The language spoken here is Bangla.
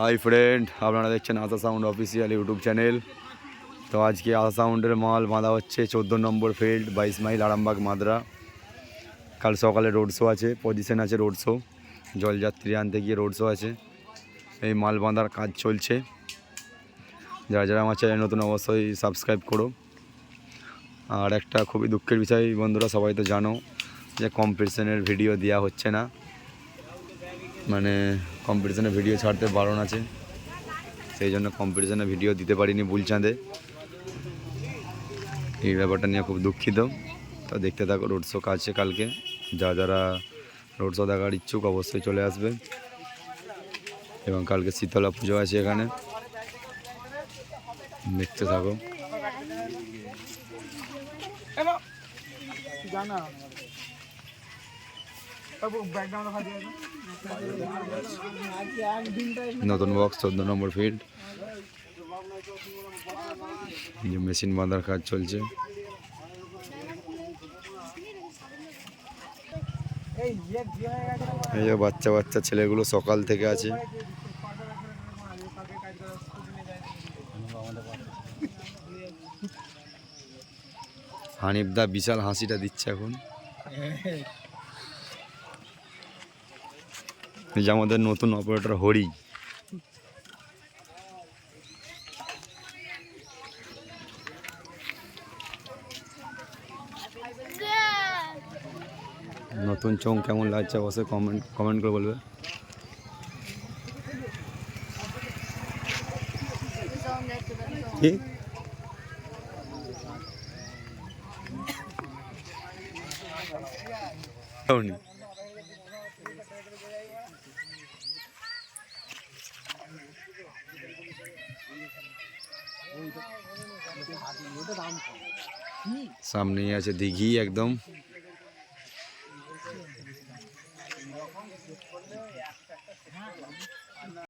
হাই ফ্রেন্ড আপনারা দেখছেন Asha sound official YouTube channel তো আজকে আশা সাউন্ডের মাল বাঁধা হচ্ছে চোদ্দ নম্বর ফিল্ড বাইশ মাইল আরামবাগ মাদ্রা। কাল সকালে রোড শো আছে পজিশন আছে রোড শো জলযাত্রী আনতে গিয়ে রোড শো আছে। এই মাল বাঁধার কাজ চলছে। যারা যারা আমার চ্যানেল নতুন অবশ্যই সাবস্ক্রাইব করো। আর একটা খুবই দুঃখের বিষয়, বন্ধুরা সবাই তো জানো যে কম্পিটিশনের ভিডিও দেওয়া হচ্ছে না। মানে কম্পিটিশনের ভিডিও ছাড়তে বারণ আছে। সেই জন্য কম্পিটিশনের ভিডিও দিতে পারিনি বুলচাঁদে। এই ব্যাপারটা নিয়ে খুব দুঃখিত। তো দেখতে থাকো রোড শো কাছে কালকে। যা যারা রোড শো দেখার ইচ্ছুক অবশ্যই চলে আসবে। এবং কালকে শীতলা পুজো আছে এখানে। দেখতে থাকো। জানা। নতুন বক্স চোদ্দ নম্বর ফিল্ড যে মেশিন বাঁধার কাজ চলছে। এই যে বাচ্চা বাচ্চা ছেলেগুলো সকাল থেকে আছে। হানিফদা বিশাল হাসিটা দিচ্ছে এখন এই যে আমাদের নতুন অপারেটর হরি। নতুন চোখ কেমন লাগছে অবশ্যই কমেন্ট কমেন্ট করে বলবে। কি। সামনেই আছে দিঘি একদম